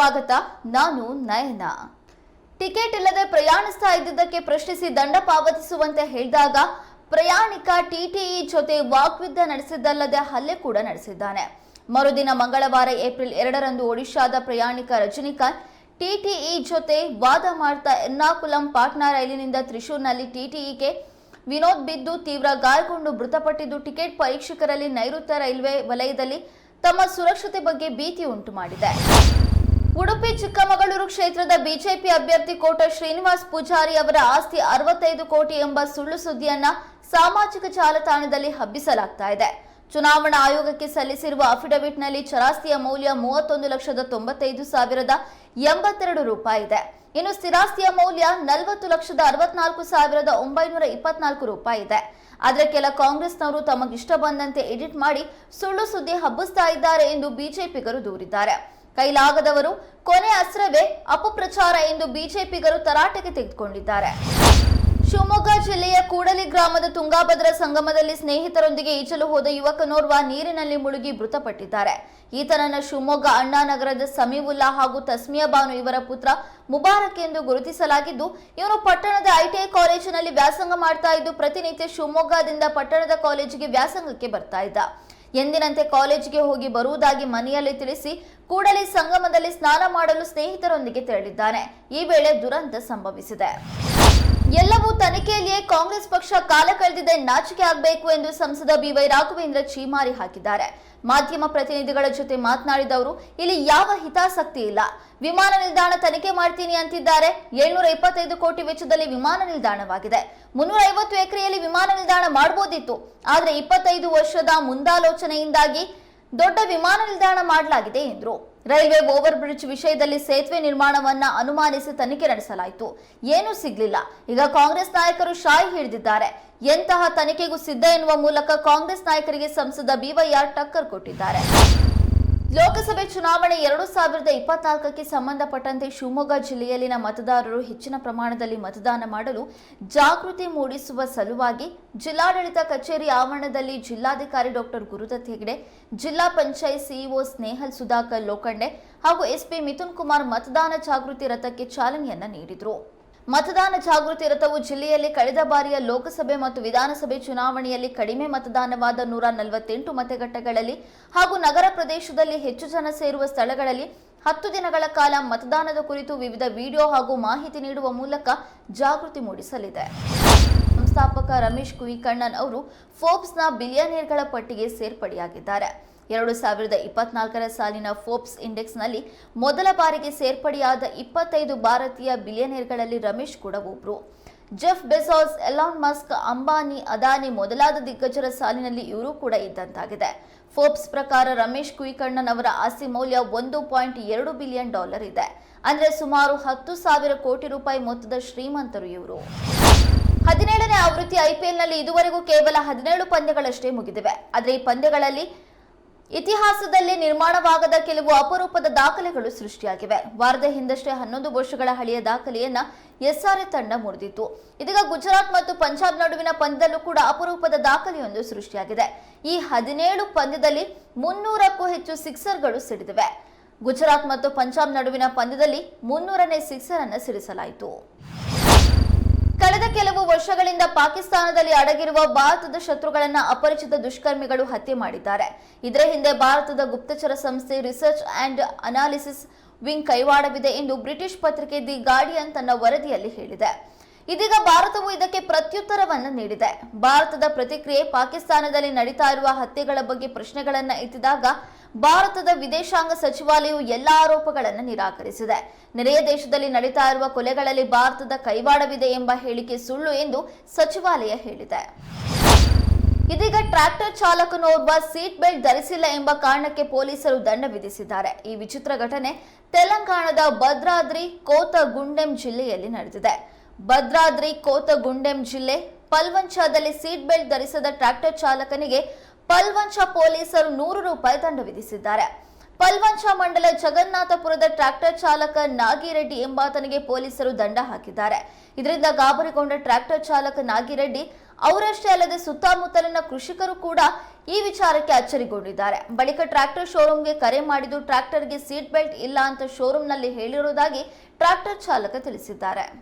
ಸ್ವಾಗತ, ನಾನು ನಯನ. ಟಿಕೆಟ್ ಇಲ್ಲದೆ ಪ್ರಯಾಣಿಸ್ತಾ ಇದ್ದಿದ್ದಕ್ಕೆ ಪ್ರಶ್ನಿಸಿ ದಂಡ ಪಾವತಿಸುವಂತೆ ಹೇಳಿದಾಗ ಪ್ರಯಾಣಿಕ ಟಿಟಿಇ ಜೊತೆ ವಾಗ್ಯುದ್ಧ ನಡೆಸಿದ್ದಲ್ಲದೆ ಹಲ್ಲೆ ಕೂಡ ನಡೆಸಿದ್ದಾನೆ. ಮರುದಿನ ಮಂಗಳವಾರ ಏಪ್ರಿಲ್ ಎರಡರಂದು ಒಡಿಶಾದ ಪ್ರಯಾಣಿಕ ರಜನಿಕಾಂತ್ ಟಿಟಿಇ ಜೊತೆ ವಾದ ಮಾಡ್ತಾ ಎರ್ನಾಕುಲಂ ಪಾಟ್ನಾ ರೈಲಿನಿಂದ ತ್ರಿಶೂರ್ನಲ್ಲಿ ಟಿಟಿಇಗೆ ವಿನೋದ್ ಬಿದ್ದು ತೀವ್ರ ಗಾಯಗೊಂಡು ಮೃತಪಟ್ಟಿದ್ದು ಟಿಕೆಟ್ ಪರೀಕ್ಷಕರಲ್ಲಿ ನೈಋತ್ಯ ರೈಲ್ವೆ ವಲಯದಲ್ಲಿ ತಮ್ಮ ಸುರಕ್ಷತೆ ಬಗ್ಗೆ ಭೀತಿ ಉಂಟು ಮಾಡಿದೆ ಉಡುಪಿ ಚಿಕ್ಕಮಗಳೂರು ಕ್ಷೇತ್ರದ ಬಿಜೆಪಿ ಅಭ್ಯರ್ಥಿ ಕೋಟ ಶ್ರೀನಿವಾಸ್ ಪೂಜಾರಿ ಅವರ ಆಸ್ತಿ ಅರವತ್ತೈದು ಕೋಟಿ ಎಂಬ ಸುಳ್ಳು ಸುದ್ದಿಯನ್ನ ಸಾಮಾಜಿಕ ಜಾಲತಾಣದಲ್ಲಿ ಹಬ್ಬಿಸಲಾಗ್ತಾ ಇದೆ. ಚುನಾವಣಾ ಆಯೋಗಕ್ಕೆ ಸಲ್ಲಿಸಿರುವ ಅಫಿಡವಿಟ್ನಲ್ಲಿ ಚರಾಸ್ತಿಯ ಮೌಲ್ಯ ಮೂವತ್ತೊಂದು ಲಕ್ಷದ ತೊಂಬತ್ತೈದು ಸಾವಿರದ ಎಂಬತ್ತೆರಡು ರೂಪಾಯಿ ಇದೆ. ಇನ್ನು ಸ್ಥಿರಾಸ್ತಿಯ ಮೌಲ್ಯ ನಲವತ್ತು ಲಕ್ಷದ ಅರವತ್ನಾಲ್ಕು ಸಾವಿರದ ಒಂಬೈನೂರ ಇಪ್ಪತ್ನಾಲ್ಕು ರೂಪಾಯಿ ಇದೆ. ಆದರೆ ಕೆಲ ಕಾಂಗ್ರೆಸ್ನವರು ತಮಗಿಷ್ಟ ಬಂದಂತೆ ಎಡಿಟ್ ಮಾಡಿ ಸುಳ್ಳು ಸುದ್ದಿ ಹಬ್ಬಿಸ್ತಾ ಇದ್ದಾರೆ ಎಂದು ಬಿಜೆಪಿಗರು ದೂರಿದ್ದಾರೆ. ಕೈಲಾಗದವರು ಕೊನೆ ಅಸ್ತ್ರವೇ ಅಪಪ್ರಚಾರ ಎಂದು ಬಿಜೆಪಿಗರು ತರಾಟೆಗೆ ತೆಗೆದುಕೊಂಡಿದ್ದಾರೆ. ಶಿವಮೊಗ್ಗ ಜಿಲ್ಲೆಯ ಕೂಡಲಿ ಗ್ರಾಮದ ತುಂಗಾಭದ್ರಾ ಸಂಗಮದಲ್ಲಿ ಸ್ನೇಹಿತರೊಂದಿಗೆ ಈಜಲು ಹೋದ ಯುವಕನೋರ್ವ ನೀರಿನಲ್ಲಿ ಮುಳುಗಿ ಮೃತಪಟ್ಟಿದ್ದಾರೆ. ಈತನನ್ನು ಶಿವಮೊಗ್ಗ ಅಣ್ಣಾನಗರದ ಸಮೀವುಲ್ಲಾ ಹಾಗೂ ತಸ್ಮಿಯಾ ಬಾನು ಇವರ ಪುತ್ರ ಮುಬಾರಕ್ ಎಂದು ಗುರುತಿಸಲಾಗಿದ್ದು ಇವನು ಪಟ್ಟಣದ ಐಟಿಐ ಕಾಲೇಜಿನಲ್ಲಿ ವ್ಯಾಸಂಗ ಮಾಡ್ತಾ ಇದ್ದು, ಪ್ರತಿನಿತ್ಯ ಶಿವಮೊಗ್ಗದಿಂದ ಪಟ್ಟಣದ ಕಾಲೇಜಿಗೆ ವ್ಯಾಸಂಗಕ್ಕೆ ಬರ್ತಾ ಇದ್ದ. ಎಂದಿನಂತೆ ಕಾಲೇಜಿಗೆ ಹೋಗಿ ಬರುವುದಾಗಿ ಮನೆಯಲ್ಲಿ ತಿಳಿಸಿ ಕೂಡಲೇ ಸಂಗಮದಲ್ಲಿ ಸ್ನಾನ ಮಾಡಲು ಸ್ನೇಹಿತರೊಂದಿಗೆ ತೆರಳಿದ್ದಾನೆ. ಈ ವೇಳೆ ದುರಂತ ಸಂಭವಿಸಿದೆ. ಎಲ್ಲವೂ ತನಿಖೆಯಲ್ಲಿಯೇ ಕಾಂಗ್ರೆಸ್ ಪಕ್ಷ ಕಾಲ ಕಳೆದಿದೆ, ನಾಚಿಕೆ ಆಗಬೇಕು ಎಂದು ಸಂಸದ ಬಿವೈ ರಾಘವೇಂದ್ರ ಚೀಮಾರಿ ಹಾಕಿದ್ದಾರೆ. ಮಾಧ್ಯಮ ಪ್ರತಿನಿಧಿಗಳ ಜೊತೆ ಮಾತನಾಡಿದವರು ಇಲ್ಲಿ ಯಾವ ಹಿತಾಸಕ್ತಿ ಇಲ್ಲ. ವಿಮಾನ ನಿಲ್ದಾಣ ತನಿಖೆ ಮಾಡ್ತೀನಿ ಅಂತಿದ್ದಾರೆ. ಏಳ್ನೂರ ಇಪ್ಪತ್ತೈದು ಕೋಟಿ ವೆಚ್ಚದಲ್ಲಿ ವಿಮಾನ ನಿಲ್ದಾಣವಾಗಿದೆ. ಮುನ್ನೂರ ಐವತ್ತು ಎಕರೆಯಲ್ಲಿ ವಿಮಾನ ನಿಲ್ದಾಣ ಮಾಡಬಹುದಿತ್ತು ಆದರೆ ಇಪ್ಪತ್ತೈದು ವರ್ಷದ ಮುಂದಾಲೋಚನೆಯಿಂದಾಗಿ ದೊಡ್ಡ ವಿಮಾನ ನಿಲ್ದಾಣ ಮಾಡಲಾಗಿದೆ ಎಂದರು. ರೈಲ್ವೆ ಓವರ್ ಬ್ರಿಡ್ಜ್ ವಿಷಯದಲ್ಲಿ ಸೇತುವೆ ನಿರ್ಮಾಣವನ್ನ ಅನುಮಾನಿಸಿ ತನಿಖೆ ನಡೆಸಲಾಯಿತು. ಏನೂ ಸಿಗ್ಲಿಲ್ಲ. ಈಗ ಕಾಂಗ್ರೆಸ್ ನಾಯಕರು ಶಾಯಿ ಹಿಡಿದಿದ್ದಾರೆ. ಎಂತಹ ತನಿಖೆಗೂ ಸಿದ್ಧ ಎನ್ನುವ ಮೂಲಕ ಕಾಂಗ್ರೆಸ್ ನಾಯಕರಿಗೆ ಸಂಸದ ಬಿವೈಆರ್ ಟಕ್ಕರ್ ಕೊಟ್ಟಿದ್ದಾರೆ. ಲೋಕಸಭೆ ಚುನಾವಣೆ ಎರಡು ಸಾವಿರದ ಇಪ್ಪತ್ನಾಲ್ಕಕ್ಕೆ ಸಂಬಂಧಪಟ್ಟಂತೆ ಶಿವಮೊಗ್ಗ ಜಿಲ್ಲೆಯಲ್ಲಿನ ಮತದಾರರು ಹೆಚ್ಚಿನ ಪ್ರಮಾಣದಲ್ಲಿ ಮತದಾನ ಮಾಡಲು ಜಾಗೃತಿ ಮೂಡಿಸುವ ಸಲುವಾಗಿ ಜಿಲ್ಲಾಡಳಿತ ಕಚೇರಿ ಆವರಣದಲ್ಲಿ ಜಿಲ್ಲಾಧಿಕಾರಿ ಡಾಕ್ಟರ್ ಗುರುದತ್ ಹೆಗಡೆ, ಜಿಲ್ಲಾ ಪಂಚಾಯತ್ ಸಿಇಒ ಸ್ನೇಹಲ್ ಸುಧಾಕರ್ ಲೋಖಂಡೆ ಹಾಗೂ ಎಸ್ಪಿ ಮಿಥುನ್ ಕುಮಾರ್ ಮತದಾನ ಜಾಗೃತಿ ರಥಕ್ಕೆ ಚಾಲನೆಯನ್ನ ನೀಡಿದರು. ಮತದಾನ ಜಾಗೃತಿ ರಥವು ಜಿಲ್ಲೆಯಲ್ಲಿ ಕಳೆದ ಬಾರಿಯ ಲೋಕಸಭೆ ಮತ್ತು ವಿಧಾನಸಭೆ ಚುನಾವಣೆಯಲ್ಲಿ ಕಡಿಮೆ ಮತದಾನವಾದ ನೂರ ನಲವತ್ತೆಂಟು ಮತಗಟ್ಟೆಗಳಲ್ಲಿ ಹಾಗೂ ನಗರ ಪ್ರದೇಶದಲ್ಲಿ ಹೆಚ್ಚು ಜನ ಸೇರುವ ಸ್ಥಳಗಳಲ್ಲಿ ಹತ್ತು ದಿನಗಳ ಕಾಲ ಮತದಾನದ ಕುರಿತು ವಿವಿಧ ವಿಡಿಯೋ ಹಾಗೂ ಮಾಹಿತಿ ನೀಡುವ ಮೂಲಕ ಜಾಗೃತಿ ಮೂಡಿಸಲಿದೆ. ಸಂಸ್ಥಾಪಕ ರಮೇಶ್ ಕುಯಿಕಣ್ಣನ್ ಅವರು ಫೋರ್ಬ್ಸ್ನ ಬಿಲಿಯನೇರ್ಗಳ ಪಟ್ಟಿಗೆ ಸೇರ್ಪಡೆಯಾಗಿದ್ದಾರೆ. ಎರಡು ಸಾವಿರದ ಇಪ್ಪತ್ನಾಲ್ಕರ ಸಾಲಿನ ಫೋರ್ಬ್ಸ್ ಇಂಡೆಕ್ಸ್ನಲ್ಲಿ ಮೊದಲ ಬಾರಿಗೆ ಸೇರ್ಪಡೆಯಾದ ಇಪ್ಪತ್ತೈದು ಭಾರತೀಯ ಬಿಲಿಯನೇರ್ಗಳಲ್ಲಿ ರಮೇಶ್ ಕೂಡ ಒಬ್ರು. Jeff Bezos Elon Musk, Ambani, Adani ಮೊದಲಾದ ದಿಗ್ಗಜರ ಸಾಲಿನಲ್ಲಿ ಇವರು ಕೂಡ ಇದ್ದಂತಾಗಿದೆ. ಫೋರ್ಬ್ಸ್ ಪ್ರಕಾರ ರಮೇಶ್ ಕುಯಿಕಣ್ಣನ್ ಅವರ ಆಸ್ತಿ ಮೌಲ್ಯ ಒಂದು ಪಾಯಿಂಟ್ ಎರಡು ಬಿಲಿಯನ್ ಡಾಲರ್ ಇದೆ. ಅಂದರೆ ಸುಮಾರು ಹತ್ತು ಸಾವಿರ ಕೋಟಿ ರೂಪಾಯಿ ಮೊತ್ತದ ಶ್ರೀಮಂತರು ಇವರು. ಹದಿನೇಳನೇ ಆವೃತ್ತಿ ಐಪಿಎಲ್ನಲ್ಲಿ ಇದುವರೆಗೂ ಕೇವಲ ಹದಿನೇಳು ಪಂದ್ಯಗಳಷ್ಟೇ ಮುಗಿದಿವೆ. ಆದರೆ ಈ ಪಂದ್ಯಗಳಲ್ಲಿ ಇತಿಹಾಸದಲ್ಲಿ ನಿರ್ಮಾಣವಾಗದ ಕೆಲವು ಅಪರೂಪದ ದಾಖಲೆಗಳು ಸೃಷ್ಟಿಯಾಗಿವೆ. ವಾರದ ಹಿಂದಷ್ಟೇ ಹನ್ನೊಂದು ವರ್ಷಗಳ ಹಳೆಯ ದಾಖಲೆಯನ್ನ ಎಸ್ಆರ್ಎ ತಂಡ ಮುರಿದಿತ್ತು. ಇದೀಗ ಗುಜರಾತ್ ಮತ್ತು ಪಂಜಾಬ್ ನಡುವಿನ ಪಂದ್ಯದಲ್ಲೂ ಕೂಡ ಅಪರೂಪದ ದಾಖಲೆಯೊಂದು ಸೃಷ್ಟಿಯಾಗಿದೆ. ಈ ಹದಿನೇಳು ಪಂದ್ಯದಲ್ಲಿ ಮುನ್ನೂರಕ್ಕೂ ಹೆಚ್ಚು ಸಿಕ್ಸರ್ಗಳು ಸಿಡಿದಿವೆ. ಗುಜರಾತ್ ಮತ್ತು ಪಂಜಾಬ್ ನಡುವಿನ ಪಂದ್ಯದಲ್ಲಿ ಮುನ್ನೂರನೇ ಸಿಕ್ಸರ್ ಅನ್ನು ಸಿಡಿಸಲಾಯಿತು. ಕಳೆದ ಕೆಲವು ವರ್ಷಗಳಿಂದ ಪಾಕಿಸ್ತಾನದಲ್ಲಿ ಅಡಗಿರುವ ಭಾರತದ ಶತ್ರುಗಳನ್ನ ಅಪರಿಚಿತ ದುಷ್ಕರ್ಮಿಗಳು ಹತ್ಯೆ ಮಾಡಿದ್ದಾರೆ. ಇದರ ಹಿಂದೆ ಭಾರತದ ಗುಪ್ತಚರ ಸಂಸ್ಥೆ ರಿಸರ್ಚ್ ಅಂಡ್ ಅನಾಲಿಸಿಸ್ ವಿಂಗ್ ಕೈವಾಡವಿದೆ ಎಂದು ಬ್ರಿಟಿಷ್ ಪತ್ರಿಕೆ ದಿ ಗಾರ್ಡಿಯನ್ ತನ್ನ ವರದಿಯಲ್ಲಿ ಹೇಳಿದೆ. ಇದೀಗ ಭಾರತವು ಇದಕ್ಕೆ ಪ್ರತ್ಯುತ್ತರವನ್ನು ನೀಡಿದೆ. ಭಾರತದ ಪ್ರತಿಕ್ರಿಯೆ ಪಾಕಿಸ್ತಾನದಲ್ಲಿ ನಡೀತಾ ಇರುವ ಹತ್ಯೆಗಳ ಬಗ್ಗೆ ಪ್ರಶ್ನೆಗಳನ್ನ ಎತ್ತಿದಾಗ ಭಾರತದ ವಿದೇಶಾಂಗ ಸಚಿವಾಲಯವು ಎಲ್ಲ ಆರೋಪಗಳನ್ನು ನಿರಾಕರಿಸಿದೆ. ನೆರೆಯ ದೇಶದಲ್ಲಿ ನಡೀತಾ ಇರುವ ಕೊಲೆಗಳಲ್ಲಿ ಭಾರತದ ಕೈವಾಡವಿದೆ ಎಂಬ ಹೇಳಿಕೆ ಸುಳ್ಳು ಎಂದು ಸಚಿವಾಲಯ ಹೇಳಿದೆ. ಇದೀಗ ಟ್ರ್ಯಾಕ್ಟರ್ ಚಾಲಕನೋರ್ವ ಸೀಟ್ ಬೆಲ್ಟ್ ಧರಿಸಿಲ್ಲ ಎಂಬ ಕಾರಣಕ್ಕೆ ಪೊಲೀಸರು ದಂಡ ವಿಧಿಸಿದ್ದಾರೆ. ಈ ವಿಚಿತ್ರ ಘಟನೆ ತೆಲಂಗಾಣದ ಭದ್ರಾದ್ರಿ ಕೋತಗುಂಡೆಂ ಜಿಲ್ಲೆಯಲ್ಲಿ ನಡೆದಿದೆ. ಭದ್ರಾದ್ರಿ ಕೋತಗುಂಡೆಂ ಜಿಲ್ಲೆ ಪಲ್ವಂಚಾದಲ್ಲಿ ಸೀಟ್ ಬೆಲ್ಟ್ ಧರಿಸದ ಟ್ರ್ಯಾಕ್ಟರ್ ಚಾಲಕನಿಗೆ ಪಲ್ವಂಚ ಪೊಲೀಸರು ನೂರು ರೂಪಾಯಿ ದಂಡ ವಿಧಿಸಿದ್ದಾರೆ. ಪಲ್ವಂಚ ಮಂಡಲ ಜಗನ್ನಾಥಪುರದ ಟ್ರ್ಯಾಕ್ಟರ್ ಚಾಲಕ ನಾಗಿರೆಡ್ಡಿ ಎಂಬಾತನಿಗೆ ಪೊಲೀಸರು ದಂಡ ಹಾಕಿದ್ದಾರೆ. ಇದರಿಂದ ಗಾಬರಿಗೊಂಡ ಟ್ರ್ಯಾಕ್ಟರ್ ಚಾಲಕ ನಾಗಿರೆಡ್ಡಿ, ಅವರಷ್ಟೇ ಅಲ್ಲದೆ ಸುತ್ತಮುತ್ತಲಿನ ಕೃಷಿಕರು ಕೂಡ ಈ ವಿಚಾರಕ್ಕೆ ಅಚ್ಚರಿಗೊಂಡಿದ್ದಾರೆ. ಬಳಿಕ ಟ್ರ್ಯಾಕ್ಟರ್ ಶೋರೂಮ್ಗೆ ಕರೆ ಮಾಡಿದ್ದು, ಟ್ರ್ಯಾಕ್ಟರ್ಗೆ ಸೀಟ್ ಬೆಲ್ಟ್ ಇಲ್ಲ ಅಂತ ಶೋರೂಮ್ನಲ್ಲಿ ಹೇಳಿರುವುದಾಗಿ ಟ್ರ್ಯಾಕ್ಟರ್ ಚಾಲಕ ತಿಳಿಸಿದ್ದಾರೆ.